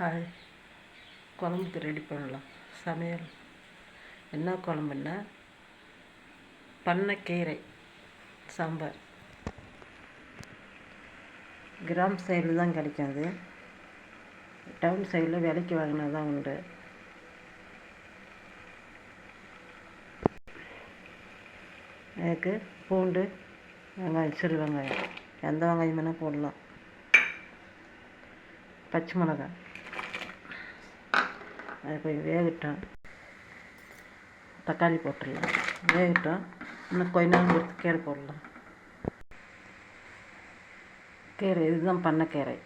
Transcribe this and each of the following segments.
Hi. குழம்புக்கு ready பண்ணலாம். சமையல். என்ன குழம்புன்னா? பண்ணைக்கீரை சாம்பார். கிராம் சைடில் தான் கிடைக்கும் அது. டவுன் சைடில் விலைக்கு வாங்கினா தான் உண்டு. எனக்கு பூண்டு வெங்காயம் சிறு வெங்காயம். எந்த வெங்காயம் வேணால் போடலாம். பச்சை மிளகாய். அது கொஞ்சம் வேகட்டும். தக்காளி போட்டுடலாம். வேகட்டும். இன்னும் கொஞ்ச நேரம் கொடுத்து கீரை போடலாம். கீரை இதுதான் பண்ணைக்கீரை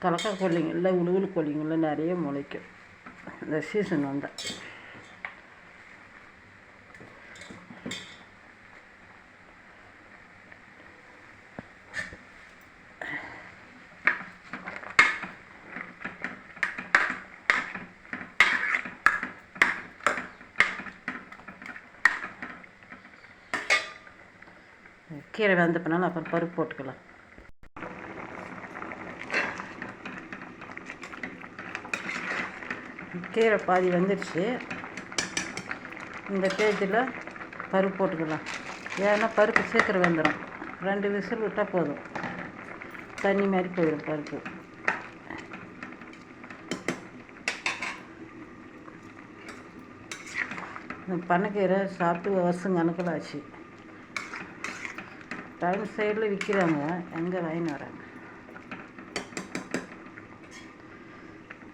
கலக்கா கொல்லிங்களில் உழுவுலு கொல்லிங்களில் நிறைய முளைக்கும். இந்த சீசன் வந்தால் கீரை வெந்த பண்ணாலும் அப்புறம் பருப்பு போட்டுக்கலாம். கீரை பாதி வந்துடுச்சு இந்த ஸ்டேஜில் பருப்பு போட்டுக்கலாம். ஏன்னா பருப்பு சீக்கிரம் வெந்துடும் ரெண்டு விசில் விட்டால் போதும். தண்ணி மாதிரி போயிடும் பருப்பு. இந்த பண்ணைக்கீரை சாப்பிட்டு வருஷம் கணக்கில் ஆச்சு. டவுன் சைடில் விற்கிறாங்க எங்கே வாங்கின்னு வராங்க?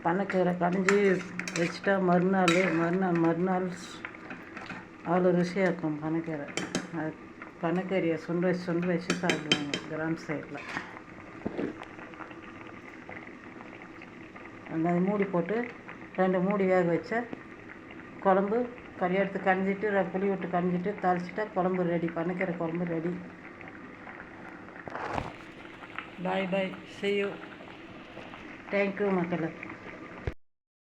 பண்ணைக்கீரை கடைஞ்சி வச்சுட்டா மறுநாள் மறுநாள் மறுநாள் அவ்வளோ ருசியாக இருக்கும் பனைக்கீரை அது பண்ணைக்கீரையை சுண்டு வச்சு சுண்டு வச்சு சாப்பிடுவாங்க கிராம சைடில். அந்த மூடி போட்டு ரெண்டு மூடி வேக வச்சா குழம்பு கறி எடுத்து கஞ்சிட்டு புளி விட்டு கஞ்சிட்டு தாளிச்சிட்டா குழம்பு ரெடி பண்ணைக்கீரை குழம்பு ready bye bye. See you thank you മക്കളെ.